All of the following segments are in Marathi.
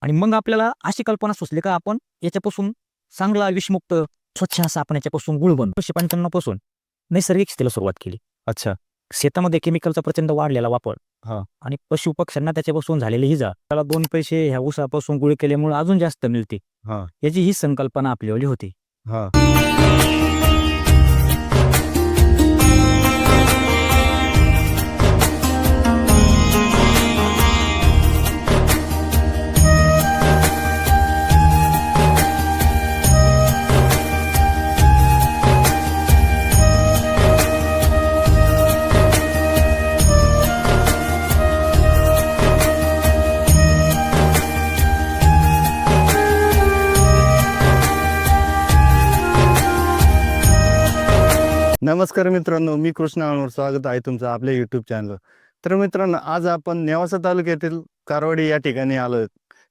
आणि मग आपल्याला अशी कल्पना सुचली का आपण याच्यापासून चांगला विषमुक्त स्वच्छ असा आपण याच्यापासून गुळ बनवू. एकशे पंच्याण्णवपासून नैसर्गिक शेतीला सुरुवात केली. अच्छा. शेतामध्ये केमिकलचा प्रचंड वाढलेला वापर. आणि पशु पक्ष्यांना त्याच्यापासून झालेली हिजा त्याला दोन पैसे ह्या ऊसापासून गुळ केल्यामुळे अजून जास्त मिळते. हा. याची ही संकल्पना आपल्यावली होती. नमस्कार मित्रांनो मी कृष्ण अनवर. स्वागत आहे तुमचं आपल्या युट्यूब चॅनल तर मित्रांनो आज आपण नेवासा तालुक्यातील कारवाडी या ठिकाणी आलोय.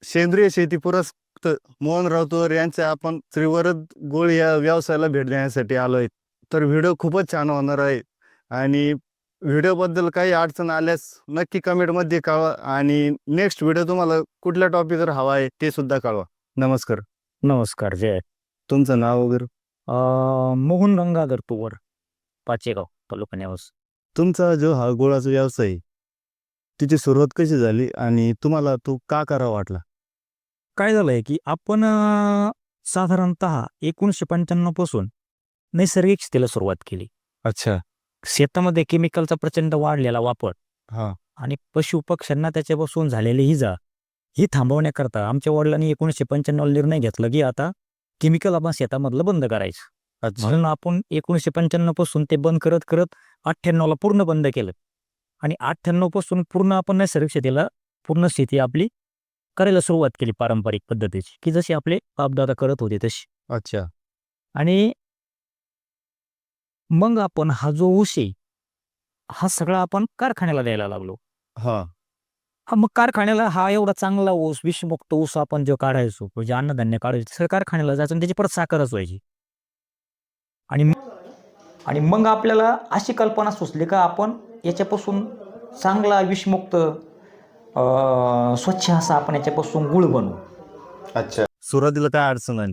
सेंद्रिय शेती पुरस्कृत मोहन राऊतवर यांच्या आपण श्रीवरद गोळ या व्यवसायाला भेट देण्यासाठी आलोय. तर व्हिडिओ खूपच छान होणार आहे आणि व्हिडिओबद्दल काही अडचण आल्यास नक्की कमेंटमध्ये कळवा आणि नेक्स्ट व्हिडिओ तुम्हाला कुठल्या टॉपिकवर हवा आहे ते सुद्धा कळवा. नमस्कार. नमस्कार जय. तुमचं नाव वगैरे? मोहन गंगाधर तुवर. पाचेगाव तालुका नेवास. तुमचा जो हा गोळाचा व्यवसाय आहे, तिची सुरुवात कशी झाली आणि तुम्हाला तो का करावा वाटला? काय झालंय की आपण अं, साधारणतः एकोणीसशे पंच्याण्णवपासून नैसर्गिक शेतीला सुरुवात केली. अच्छा. शेतामध्ये केमिकलचा प्रचंड वाढलेला वापर हा. आणि पशु पक्ष्यांना त्याच्यापासून झालेली हिजा ही थांबवण्याकरता आमच्या वडिलांनी एकोणीसशे पंच्याण्णव निर्णय घेतला की आता केमिकल आपण शेतामधलं बंद करायचं. म्हणून आपण एकोणीसशे पंच्याण्णवपासून ते बंद करत करत अठ्ठ्याण्णवला पूर्ण बंद केलं. आणि अठ्ठ्याण्णवपासून पूर्ण आपण नैसर्गिक शेतीला पूर्ण शेती आपली करायला सुरुवात केली पारंपरिक पद्धतीची की जशी आपले बापदादा करत होते तशी. अच्छा. आणि मग आपण हा जो ऊस आहे हा सगळा आपण कारखान्याला द्यायला लागलो. हा. हा मग कारखान्याला हा एवढा चांगला ऊस विषमुक्त ऊस आपण जो काढायचो म्हणजे अन्नधान्य काढायचो सगळं कारखान्याला जायचं आणि त्याची परत साखरच व्हायची. आणि आणि मग आपल्याला अशी कल्पना सुचली का आपण याच्यापासून चांगला विषमुक्त स्वच्छ असा आपण याच्यापासून गुळ बनवू? अच्छा. सुरुवातीला काय अडचण आली?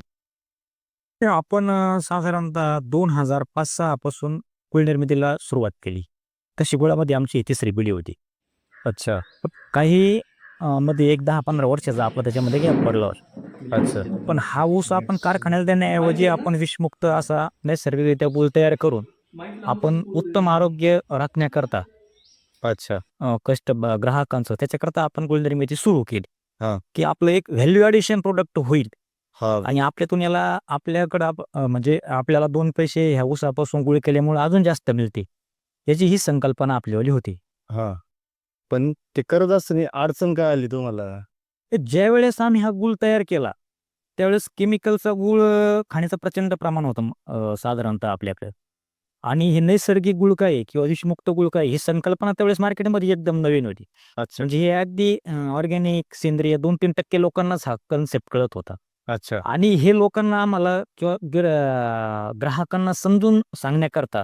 ते आपण अं, साधारणतः दोन हजार पाच सहा पासून गुळ निर्मितीला सुरुवात केली. तशी गुळामध्ये आमची ही तिसरी पिढी होती. अच्छा. काही अं, मध्ये एक दहा पंधरा वर्षाचा आपला त्याच्यामध्ये गॅप पडला होता. अच्छा. पण हा ऊस आपण कारखान्याला देण्याऐवजी आपण विषमुक्त असा नैसर्गिकरित्या गुळ तयार करून आपण उत्तम आरोग्य राखण्याकरता अच्छा. अं, कष्ट ब- ग्राहकांचं त्याच्याकरता आपण गुळ निर्मिती सुरू केली. हा. की आपलं एक व्हॅल्यू ॲडिशन प्रोडक्ट होईल. हा. आणि आपल्यातून याला आपल्याकडं आप- अं, म्हणजे आपल्याला दोन पैसे ह्या ऊसापासून गुळ केल्यामुळे अजून जास्त मिळते याची ही संकल्पना आपल्यावाली होती. हा. पण ते करत असताना अडचण काय आली तुम्हाला? ज्या वेळेस आम्ही हा गुळ तयार केला त्यावेळेस केमिकलचा गुळ खाण्याचं प्रचंड प्रमाण होतं साधारणतः आपल्याकडे. आणि हे नैसर्गिक गुळ काय किंवा विषमुक्त गुळ काय ही संकल्पना त्यावेळेस मार्केटमध्ये एकदम नवीन होती. अच्छा. म्हणजे हे अगदी ऑर्गॅनिक सेंद्रिय दोन तीन टक्के लोकांनाच हा कन्सेप्ट कळत होता. अच्छा. आणि हे लोकांना आम्हाला किंवा गिर- ग्राहकांना समजून सांगण्याकरता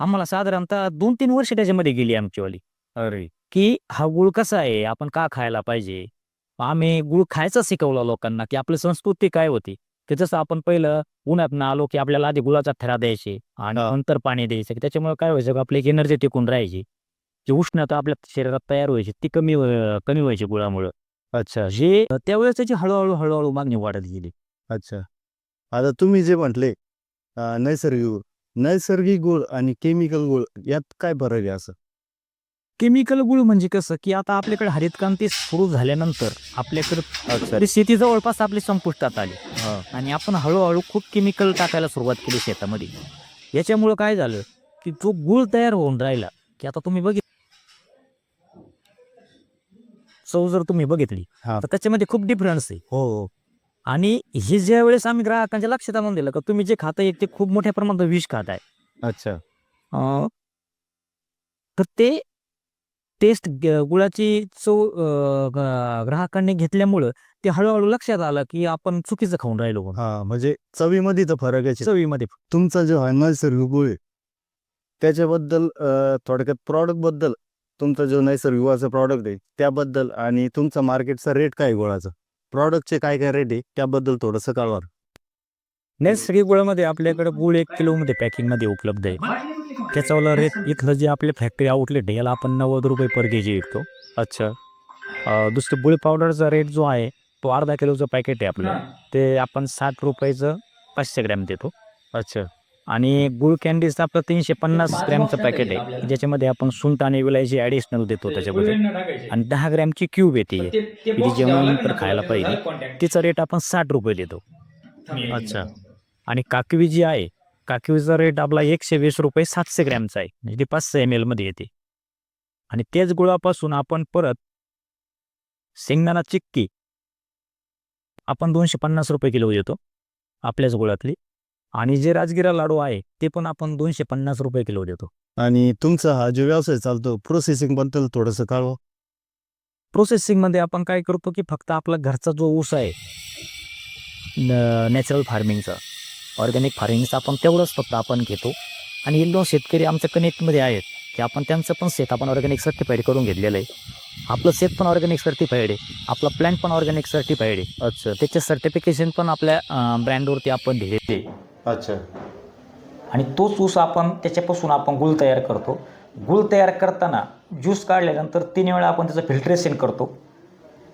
आम्हाला साधारणतः दोन तीन वर्ष त्याच्यामध्ये गेली आमचीवाली अरे. की हा गुळ कसा आहे आपण का खायला पाहिजे? आम्ही गुळ खायचा शिकवला लोकांना की आपली संस्कृती काय होती? की जसं आपण पहिलं उन्हात आलो की आपल्याला आधी गुळाचा थरा द्यायचे आणि. नंतर पाणी द्यायचं त्याच्यामुळे काय व्हायचं की आपली एक एनर्जी टिकून राहायची. जी उष्णता आपल्या शरीरात तयार व्हायची ती कमी कमी व्हायची गुळामुळं. अच्छा. जे त्यावेळेस त्याची हळूहळू हळूहळू मागणी वाढत गेली. अच्छा. आता तुम्ही जे म्हटले नैसर्गिक गुळ नैसर्गिक गुळ आणि केमिकल गुळ यात काय फरक आहे असं? केमिकल गुळ म्हणजे कसं की आता आपल्याकडे हरितक्रांती सुरू झाल्यानंतर आपल्याकडे अच्छा. तरी शेती जवळपास आपली संपुष्टात आली. आणि आपण हळूहळू खूप केमिकल टाकायला सुरुवात केली शेतामध्ये. याच्यामुळं काय झालं की जो गुळ तयार होऊन राहिला की आता तुम्ही बघित चव जर तुम्ही बघितली. तर त्याच्यामध्ये खूप डिफरन्स आहे. हो. आणि हे ज्या वेळेस आम्ही ग्राहकांच्या लक्षात आणून दिलं का तुम्ही जे खाताय ते खूप मोठ्या प्रमाणात विष खाताय. अच्छा. अं, तर ते टेस्ट गुळाची चव ग्राहकांनी घेतल्यामुळं ते हळूहळू लक्षात आलं की आपण चुकीचं खाऊन राहिलो म्हणून. हा म्हणजे चवीमध्ये तर फरक आहे. चवीमध्ये तुमचा जो आहे नैसर्गिक गुळ आहे, त्याच्याबद्दल अं, थोडक्यात प्रॉडक्टबद्दल तुमचा जो नैसर्गिक गुळाचा प्रॉडक्ट आहे त्याबद्दल आणि तुमचा मार्केटचा रेट काय आहे गुळाचा? प्रॉडक्टचे काय काय रेट आहे त्याबद्दल थोडंसं कळवा. नैसर्गिक गुळामध्ये आपल्याकडे गुळ एक किलोमध्ये पॅकिंगमध्ये उपलब्ध आहे. त्याच्यावाला रेट इथलं जे आपले फॅक्टरी आउटलेट आहे याला आपण नव्वद रुपये पर के जी विकतो. अच्छा. दुसरं गुळ पावडरचा रेट जो आहे तो अर्धा किलोचं पॅकेट आहे आपलं. ते आपण साठ रुपयाचं पाचशे ग्रॅम देतो. अच्छा. आणि गुळ कॅन्डीचं आपलं तीनशे पन्नास ग्रॅमचं पॅकेट आहे. ज्याच्यामध्ये आपण सुंठ आणि विलायची ॲडिशनल देतो त्याच्यामध्ये. आणि दहा ग्रॅमची क्यूब येते ती. जेवणानंतर खायला पाहिजे. तिचा रेट आपण साठ रुपये देतो. अच्छा. आणि काकवी जी आहे काकवीचा रेट आपला एकशे वीस रुपये सातशे ग्रॅमचा आहे. म्हणजे ती पाचशे एम एलमध्ये येते. आणि तेच गुळापासून आपण परत शेंगदाणा चिक्की आपण दोनशे पन्नास रुपये किलो देतो आपल्याच गुळातली. आणि जे राजगिरा लाडू आहे ते पण आपण दोनशे पन्नास रुपये किलो देतो. आणि तुमचा हा जो व्यवसाय चालतो प्रोसेसिंगबद्दल थोडंसं कळवा. प्रोसेसिंगमध्ये आपण काय करतो की फक्त आपला घरचा जो ऊस आहे नॅचरल फार्मिंगचा ऑर्गॅनिक फार्मिंगचा आपण तेवढंच फक्त आपण घेतो. आणि एक दोन शेतकरी आमच्या कनेक्टमध्ये आहेत की आपण त्यांचं पण शेत आपण ऑर्गॅनिक सर्टिफाईड करून घेतलेलं आहे. आपलं शेत पण ऑर्गॅनिक सर्टिफाईड आहे आपला प्लॅन पण ऑर्गॅनिक सर्टिफाईड आहे. अच्छा त्याचे सर्टिफिकेशन पण आपल्या ब्रँडवरती आपण आहे. अच्छा. आणि तोच ऊस आपण त्याच्यापासून आपण गुळ तयार करतो. गुळ तयार करताना ज्यूस काढल्यानंतर तीन वेळा आपण त्याचं फिल्ट्रेशन करतो.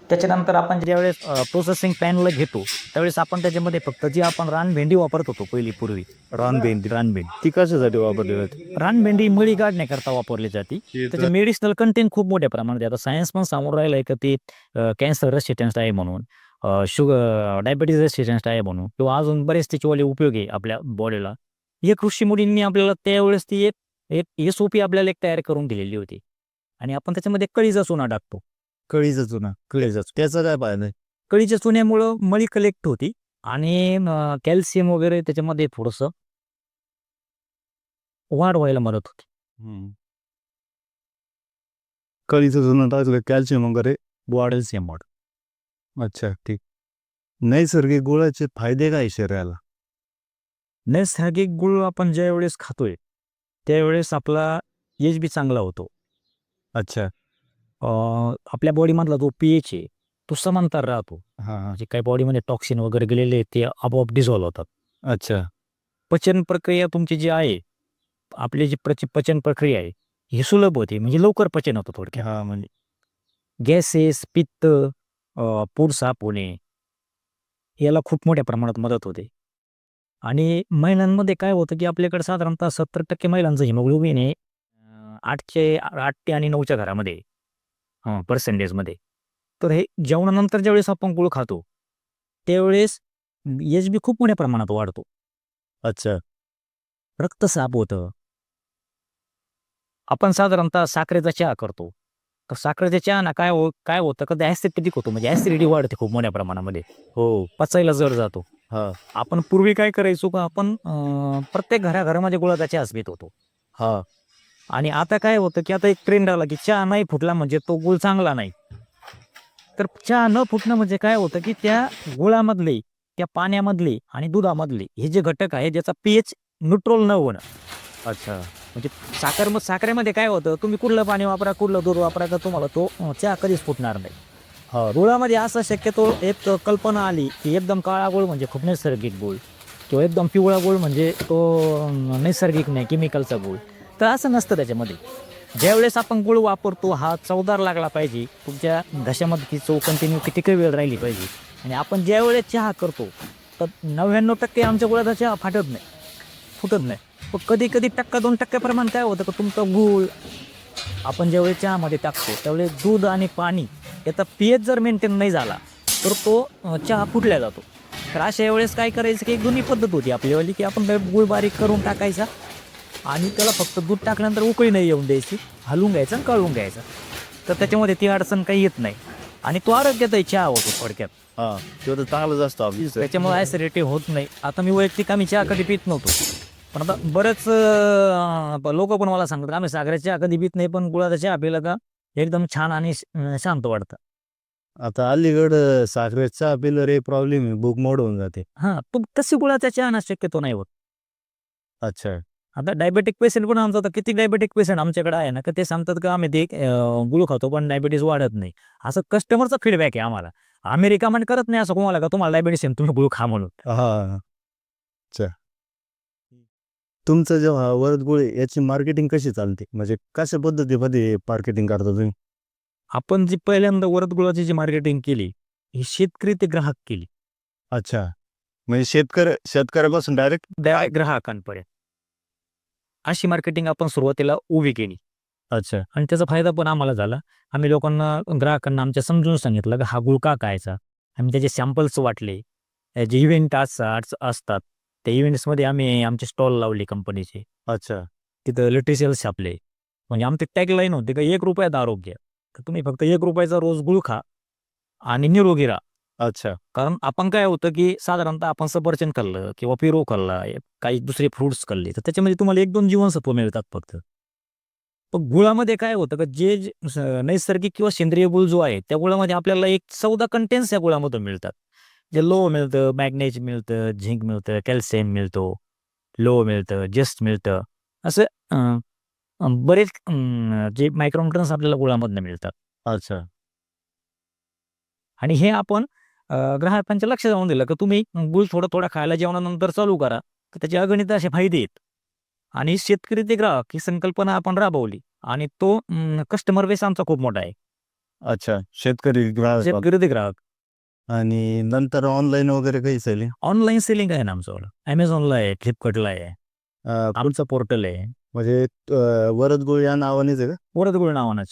त्याच्यानंतर आपण ज्यावेळेस प्रोसेसिंग पॅनला घेतो त्यावेळेस आपण त्याच्यामध्ये फक्त जी आपण रानभेंडी वापरत होतो पहिली पूर्वी रानबेंदी रानभेंडी. ती कशासाठी वापरली जाते? रानभेंडी मळी काढण्याकरता वापरली जाते. त्याचे मेडिसिनल कंटेंट खूप मोठ्या प्रमाणात आहे. आता सायन्स पण समोर राहिलं आहे का ते कॅन्सर रेसिस्टन्स आहे म्हणून शुगर डायबिटीज रेसिस्टन्स आहे म्हणून किंवा अजून बरेच त्याच्यावाले उपयोग आहे आपल्या बॉडीला हे कृषी मुलींनी आपल्याला त्यावेळेस ती एक एक एस ओ पी आपल्याला एक तयार करून दिलेली होती. आणि आपण त्याच्यामध्ये कळीचा चुना टाकतो. कळीचा चुना कळीचा चुना त्याचा काय फायदा आहे? कळीच्या चुन्यामुळं मळी कलेक्ट होती आणि कॅल्शियम वगैरे त्याच्यामध्ये थोडंसं वाढ व्हायला मदत होती. कळीचं चुना टाकलं कॅल्शियम वगैरे? वाढेल सेम वाढ अच्छा ठीक. नैसर्गिक गुळाचे फायदे काय शरीराला? नैसर्गिक गुळ आपण ज्या वेळेस खातोय त्यावेळेस आपला एच बी चांगला होतो. अच्छा. अं, आपल्या बॉडीमधला जो पी एच आहे तो समांतर राहतो. हा हा. म्हणजे काही बॉडीमध्ये टॉक्सिन वगैरे गेलेले आहेत, ते आपोआप डिझॉल्व्ह होतात. अच्छा. पचन प्रक्रिया तुमची जी आहे आपली जी प्रच पचन प्रक्रिया आहे ही सुलभ होते म्हणजे लवकर पचन होतं थोडक्यात. हा म्हणजे? गॅसेस पित्त अ, पोट साफ होणे याला खूप मोठ्या प्रमाणात मदत होते. आणि महिलांमध्ये काय होतं की आपल्याकडे साधारणतः सत्तर टक्के महिलांचं हिमोग्लोबिन हे अ, आठचे आठ ते आणि नऊच्या घरामध्ये हां पर्सेंटेजमध्ये तर हे जेवणानंतर ज्यावेळेस आपण गुळ खातो त्यावेळेस एच बी खूप मोठ्या प्रमाणात वाढतो. अच्छा. रक्तसाप होतं. आपण साधारणतः साखरेचा चहा करतो. तर साखरेच्या चहाना काय हो काय होतं का ॲसिडिक होतो म्हणजे ॲसिडिटी वाढते खूप मोठ्या प्रमाणामध्ये. हो पचायला जड जातो. हा. आपण पूर्वी काय करायचो का आपण प्रत्येक घराघरामध्ये गुळाचा चहाच पित होतो. हा. आणि आता काय होतं की आता एक ट्रेंड आला की चहा नाही फुटला म्हणजे तो गुळ चांगला नाही. तर चहा न फुटणं म्हणजे काय होतं की त्या गुळामधले त्या पाण्यामधले आणि दुधामधले हे जे घटक आहे ज्याचा पीएच न्यूट्रल न होणं. अच्छा. म्हणजे साखर मग साखरेमध्ये काय होतं तुम्ही कुठलं पाणी वापरा कुठलं दूध वापरा का तुम्हाला तो चहा कधीच फुटणार नाही. हा. गुळामध्ये असं शक्यतो एक कल्पना आली की एकदम काळा गुळ म्हणजे खूप नैसर्गिक गुळ किंवा एकदम पिवळा गुळ म्हणजे तो नैसर्गिक नाही केमिकलचा गुळ. तर असं नसतं त्याच्यामध्ये. ज्यावेळेस आपण गुळ वापरतो हा चवदार लागला पाहिजे. तुमच्या घशामध्ये ती चव कंटिन्यू किती काही वेळ राहिली पाहिजे. आणि आपण ज्यावेळेस चहा करतो तर नव्याण्णव टक्के आमच्या गुळाचा चहा फाटत नाही. फुटत नाही. पण कधी कधी टक्का दोन टक्के प्रमाण काय होतं का तुमचं गूळ आपण ज्यावेळेस चहामध्ये टाकतो त्यावेळेस दूध आणि पाणी याचा पीएच जर मेंटेन नाही झाला तर तो चहा फुटल्या जातो. तर अशा वेळेस काय करायचं की एक दोन्ही पद्धत होती आपल्यावाली की आपण गुळ बारीक करून टाकायचा. आणि त्याला फक्त दूध टाकल्यानंतर उकळी नाही येऊन द्यायची. हलवून घ्यायचं आणि कळवून घ्यायचं. तर त्याच्यामध्ये ती अडचण काही येत नाही. आणि तो आरोग्याचाही चहा होतो थोडक्यात. हा ते तर चांगलंच असतं त्याच्यामुळे ॲसिडिटी होत नाही. आता मी वैयक्तिक आम्ही चहा कधी पित नव्हतो. पण आता बरेच लोक पण मला सांगतात आम्ही सागराचा चहा कधी पित नाही पण गुळाचा चहा पिला का एकदम छान आणि श- शांत वाटतं. आता अलीकड साखरेचा पिलं रे प्रॉब्लेम आहे बुक मोड होऊन जाते. हां पण तशी गुळाचा चहा ना शक्यतो नाही होत. अच्छा. आता डायबेटिक पेशंट पण आमचा आता किती डायबेटिक पेशंट आमच्याकडे आहे ना? का ते सांगतात का आम्ही ते गुळ खातो पण डायबिटीस वाढत नाही. असं कस्टमरचा फीडबॅक आहे आम्हाला. आम्ही रिकमेंड करत नाही असं कोणाला का तुम्हाला डायबिटीस आहे तुम्ही गुळ खा म्हणून. हा. अच्छा. तुमचं जेव्हा वरद गुळे याची मार्केटिंग कशी चालते? म्हणजे कशा पद्धतीमध्ये मार्केटिंग करता तुम्ही? आपण जी पहिल्यांदा वरद गुळाची जी मार्केटिंग केली ही शेतकरी ते ग्राहक केली. अच्छा. म्हणजे शेतकरी शेतकऱ्यापासून डायरेक्ट ग्राहकांपर्यंत. अशी मार्केटिंग आपण सुरुवातीला उभी केली. अच्छा. आणि त्याचा फायदा पण आम्हाला झाला. आम्ही लोकांना ग्राहकांना आमच्या समजून सांगितलं की हा गुळ का खायचा? आम्ही त्याचे सॅम्पल्स वाटले. जे इव्हेंट असतात असतात त्या इव्हेंट्समध्ये आम्ही आमचे स्टॉल लावले कंपनीचे अच्छा. तिथं लिटरेचर्स छापले. म्हणजे आमची टॅगलाईन होती का एक रुपयात आरोग्य. तर तुम्ही फक्त एक रुपयाचा रोज गुळ खा आणि निरोगी राहा. अच्छा. कारण आपण काय होतं की साधारणतः आपण सफरचंद खाल्लं किंवा पिरो खाल्ला काही दुसरे फ्रुट्स खाल्ले तर त्याच्यामध्ये तुम्हाला एक दोन जीवनसत्व मिळतात फक्त. पण गुळामध्ये काय होतं का जे स- नैसर्गिक किंवा सेंद्रिय गुळ जो आहे त्या गुळामध्ये आपल्याला एक चौदा कंटेन्स या गुळामधून मिळतात. जे लो मिळतं मॅग्नेज मिळतं झिंक मिळतं कॅल्शियम मिळतो लो मिळतं जस्ट मिळतं असं अं, अं, बरेच अं, जे मायक्रोन्युट्रन्स आपल्याला गुळामधनं मिळतात. अच्छा. आणि हे आपण ग्राहकांच्या लक्ष जाऊन दिलं की तुम्ही गुळ थोडं थोडं खायला जेवणानंतर चालू करा तर त्याचे अगणित असे फायदे आहेत. आणि शेतकरी ते ग्राहक ही संकल्पना आपण राबवली आणि तो कस्टमर बेस आमचा खूप मोठा आहे. अच्छा शेतकरी ग्राहक. शेतकरी ते ग्राहक. आणि नंतर ऑनलाईन वगैरे काही सेलिंग ऑनलाईन सेलिंग आहे ना आमचं अमेझॉनला आहे फ्लिपकार्टला आहे. आमचं पोर्टल आहे. म्हणजे अं, वरद गुळ या नावानेच आहे का? वरद गुळ नावानाच.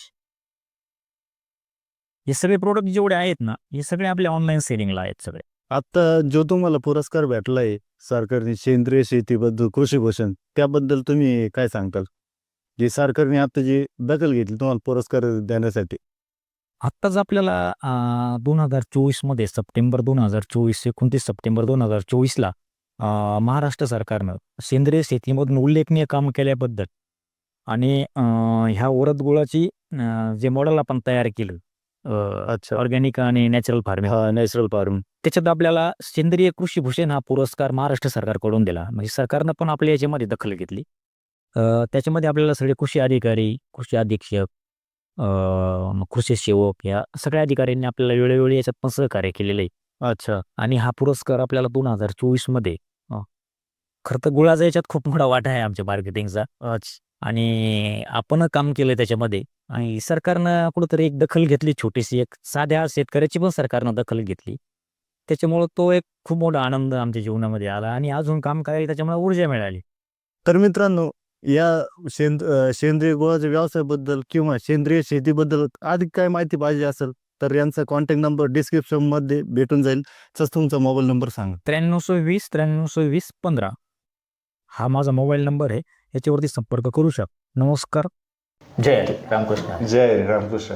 हे सगळे प्रोडक्ट जेवढे आहेत ना हे सगळे आपल्या ऑनलाईन सेलिंगला आहेत सगळे. आता जो तुम्हाला पुरस्कार भेटलाय सरकारने सेंद्रिय शेतीबद्दल कृषी भूषण त्याबद्दल तुम्ही काय सांगताल? जे सरकारने आता जी दखल घेतली तुम्हाला पुरस्कार देण्यासाठी. आत्ताच आपल्याला दोन हजार चोवीसमध्ये सप्टेंबर दोन हजार चोवीस एकोणतीस सप्टेंबर दोन हजार चोवीसला महाराष्ट्र सरकारनं सेंद्रिय शेतीमधून उल्लेखनीय काम केल्याबद्दल आणि ह्या ओरद गुळाची अं, जे मॉडेल आपण तयार केलं अच्छा. ऑर्गॅनिक आणि नॅचरल फार्मिंग. हा नॅचरल फार्म त्याच्यात आपल्याला सेंद्रिय कृषी भूषण हा पुरस्कार महाराष्ट्र सरकारकडून दिला. म्हणजे सरकारनं पण आपल्या याच्यामध्ये दखल घेतली. अ, त्याच्यामध्ये आपल्याला सगळे कृषी अधिकारी कृषी अधीक्षक अ, मग कृषी सेवक या सगळ्या अधिकाऱ्यांनी आपल्याला वेळोवेळी याच्यात पण सहकार्य केलेलं आहे. अच्छा. आणि हा पुरस्कार आपल्याला दोन हजार चोवीसमध्ये खरं तर गुळाचा याच्यात खूप मोठा वाटा आहे आमच्या मार्केटिंगचा. अच्छा. आणि आपण काम केलं त्याच्यामध्ये. आणि सरकारनं कुठंतरी एक दखल घेतली छोटीशी एक साध्या शेतकऱ्याची पण सरकारनं दखल घेतली. त्याच्यामुळं तो एक खूप मोठा आनंद आमच्या जीवनामध्ये आला आणि अजून काम करायला त्याच्यामुळे ऊर्जा मिळाली. तर मित्रांनो या सेंद सेंद्रिय गुळाच्या व्यवसायाबद्दल किंवा सेंद्रिय शेतीबद्दल अधिक काय माहिती पाहिजे असेल तर यांचा कॉन्टॅक्ट नंबर डिस्क्रिप्शनमध्ये भेटून जाईल. तसंच तुमचा मोबाईल नंबर सांगा. त्र्याण्णव वीस त्र्याण्णव वीस पंधरा. हा माझा मोबाईल नंबर आहे. याच्यावरती संपर्क करू शकता. नमस्कार. जय रामकृष्ण. जय रामकृष्ण.